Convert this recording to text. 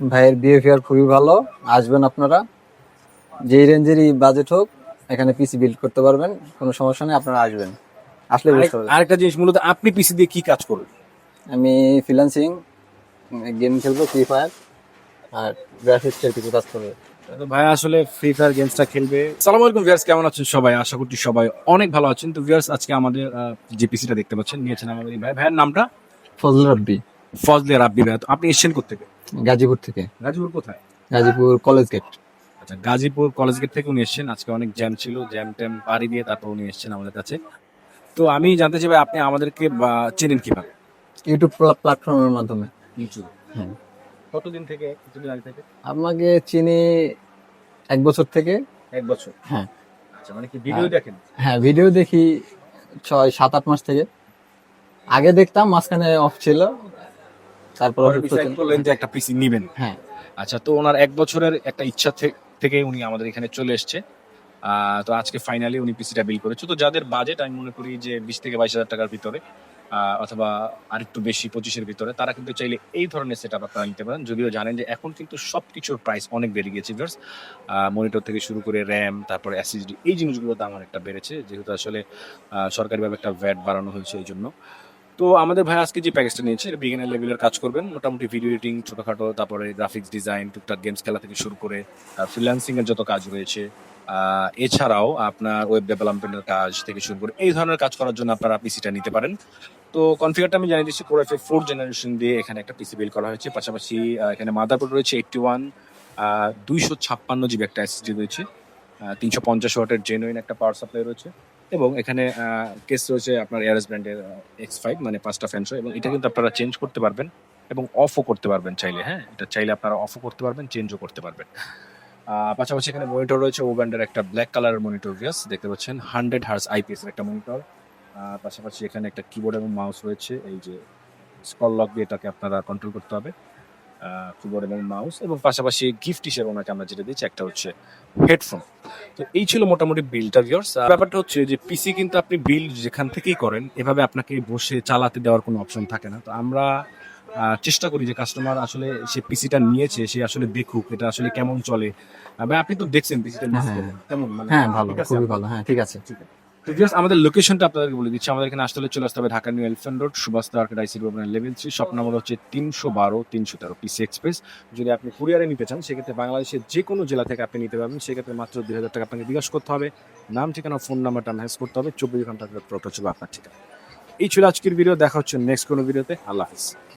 ভাইয়ের বিহেভিয়ার খুবই ভালো। আসবেন আপনারা। যেই রেঞ্জেরই বাজেট হোক এখানে পিসি বিল্ড করতে পারবেন। কোনো সমস্যা নেই আপনারা আসবেন। আসলে বুঝতে পারবেন আরেকটা জিনিস মূলত আপনি পিসি দিয়ে কি কাজ করবেন? আমি ফ্রিল্যান্সিং গেম খেলব ফ্রি ফায়ার আর গ্রাফিক্সের কিছু কাজ করব। তো ভাই আসলে ফ্রি ফায়ার গেমসটা খেলবে। সালাম আলাইকুম ভিউয়ার্স কেমন আছেন সবাই? আশা করছি সবাই অনেক ভালো আছেন। তো ভিউয়ার্স আজকে আমাদের যে পিসিটা দেখতে পাচ্ছেন নিয়েছেন আমাদের ভাই। ভাইয়ের নামটা? ফজল রাব্বি ফজলে রাব্বি ভাই তো আপনি এসছেন কোথেকে গাজীপুর থেকে। গাজীপুর কোথায়? Gazipur college gate. আচ্ছা গাজীপুর কলেজ গেট থেকে উনি এসেছেন। আজকে অনেক জ্যাম ছিল জ্যাম ট্যাম পাড়ি দিয়ে তারপর উনি এসেছেন আমাদের কাছে। তো আমি জানতে চাই ভাই আপনি আমাদেরকে চেনেন কীভাবে? ইউটিউব প্ল্যাটফর্মের মাধ্যমে। হ্যাঁ কতদিন থেকে কতদিন আগে থেকে? আপনাকে চিনি এক বছর থেকে। এক বছর? হ্যাঁ। আচ্ছা মানে কি ভিডিও দেখেন? হ্যাঁ ভিডিও দেখি ছয় সাত আট মাস থেকে। আগে দেখতাম মাঝখানে অফ ছিল। তারপর। করলেন যে একটা পিসি নিবেন। হ্যাঁ। আচ্ছা তো ওনার এক বছরের একটা ইচ্ছা থেকে উনি আমাদের এখানে চলে এসছে। তো আজকে ফাইনালি উনি পিসিটা বিল করেছে। তো যাদের বাজেট আমি মনে করি যে বিশ থেকে বাইশ হাজার টাকার ভিতরে অথবা আর একটু বেশি পঁচিশের ভিতরে তারা কিন্তু চাইলে এই ধরনের সেট আপ আপনারা নিতে পারেন। যদিও জানেন যে এখন কিন্তু সব কিছুর প্রাইস অনেক বেড়ে গিয়েছে ভিউয়ার্স মনিটর থেকে শুরু করে র্যাম তারপরে এসএসডি এই জিনিসগুলোর দাম অনেকটা বেড়েছে। যেহেতু আসলে সরকারিভাবে একটা ভ্যাট বাড়ানো হয়েছে এই জন্য তো আমাদের ভাই আজকে যে প্যাকেজটা নিয়েছে, এটা বিগিনার লেভেলের কাজ করবেন। মোটামুটি ভিডিও এডিটিং ছোটোখাটো, তারপরে গ্রাফিক্স ডিজাইন টুকটাক গেমস খেলা থেকে শুরু করে ফ্রিল্যান্সিং এর যত কাজ রয়েছে এছাড়াও আপনার ওয়েব ডেভেলপমেন্টের কাজ থেকে শুরু করে, এই ধরনের কাজ করার জন্য আপনারা পিসিটা নিতে পারেন। তো কনফিগারটা আমি জানিয়ে দিচ্ছি কোর এফ ফোর জেনারেশন দিয়ে এখানে একটা পিসি বিল করা হয়েছে। পাশাপাশি এখানে মাদারবোর্ড রয়েছে এইটটি ওয়ান দুইশো ছাপ্পান্ন জিবি একটা এসএসডি রয়েছে তিনশো পঞ্চাশ ওয়াটের জেনুইন একটা পাওয়ার সাপ্লাই রয়েছে। এবং এখানে কেস রয়েছে আপনার এয়ারএস ব্র্যান্ডের এক্স ফাইভ মানে পাঁচটা ফ্যানশো এবং এটা কিন্তু আপনারা চেঞ্জ করতে পারবেন এবং অফও করতে পারবেন চাইলে হ্যাঁ? এটা চাইলে আপনারা অফও করতে পারবেন চেঞ্জও করতে পারবেন। পাশাপাশি এখানে মনিটর রয়েছে ও ব্র্যান্ডের একটা ব্ল্যাক কালারের মনিটর ভিয়াস দেখতে পাচ্ছেন হান্ড্রেড হার্স আইপিএস একটা মনিটর পাশাপাশি এখানে একটা কিবোর্ড এবং মাউস রয়েছে, এই যে স্কল লক দিয়ে এটাকে আপনারা কন্ট্রোল করতে হবে। কিবোর্ড এবং মাউস এবং পাশাপাশি গিফট হিসেবে ওনাকে আমরা যেটা দিচ্ছি একটা হচ্ছে হেডফোন তো এই ছিল মোটামুটি বিলটা ভিউয়ার্স ব্যাপারটা হচ্ছে যে পিসি কিন্তু আপনি বিল যেখান থেকেই করেন এভাবে আপনাকে বসে চালাতে দেওয়ার কোনো অপশন থাকে না। তো আমরা চেষ্টা করি যে কাস্টমার আসলে সে পিসিটা নিয়েছে সে আসলে দেখুক এটা আসলে কেমন চলে। আপনি তো দেখছেন পিসিটা হ্যাঁ, হ্যাঁ। মানে হ্যাঁ ভালো ঠিক আছে? খুবই ভালো। হ্যাঁ ঠিক আছে। তো আমাদের লোকেশনটা আপনাদেরকে বলে দিচ্ছি। আমাদের এখানে আসতে হলে চলে আসতে হবে Dhaka New Elephant Road, Subhash market IC level three shop number হচ্ছে তিনশো বারো, তিনশো তেরো পিসি এক্সপ্রেস যদি আপনি কুরিয়ারে নিতে চান, সেক্ষেত্রে বাংলাদেশের যে কোনো জেলা থেকে আপনি নিতে পারবেন। সেক্ষেত্রে মাত্র দুই হাজার টাকা আপনাকে জিজ্ঞাসা করতে হবে। নাম, ঠিকানা ফোন নাম্বারটা ম্যানেজ করতে হবে। চব্বিশ ঘণ্টা প্রোটো ছিল আপনার ঠিকানা। এই ছিল আজকের ভিডিও দেখা হচ্ছে নেক্সট কোনো ভিডিওতে আল্লাহ হাফিজ।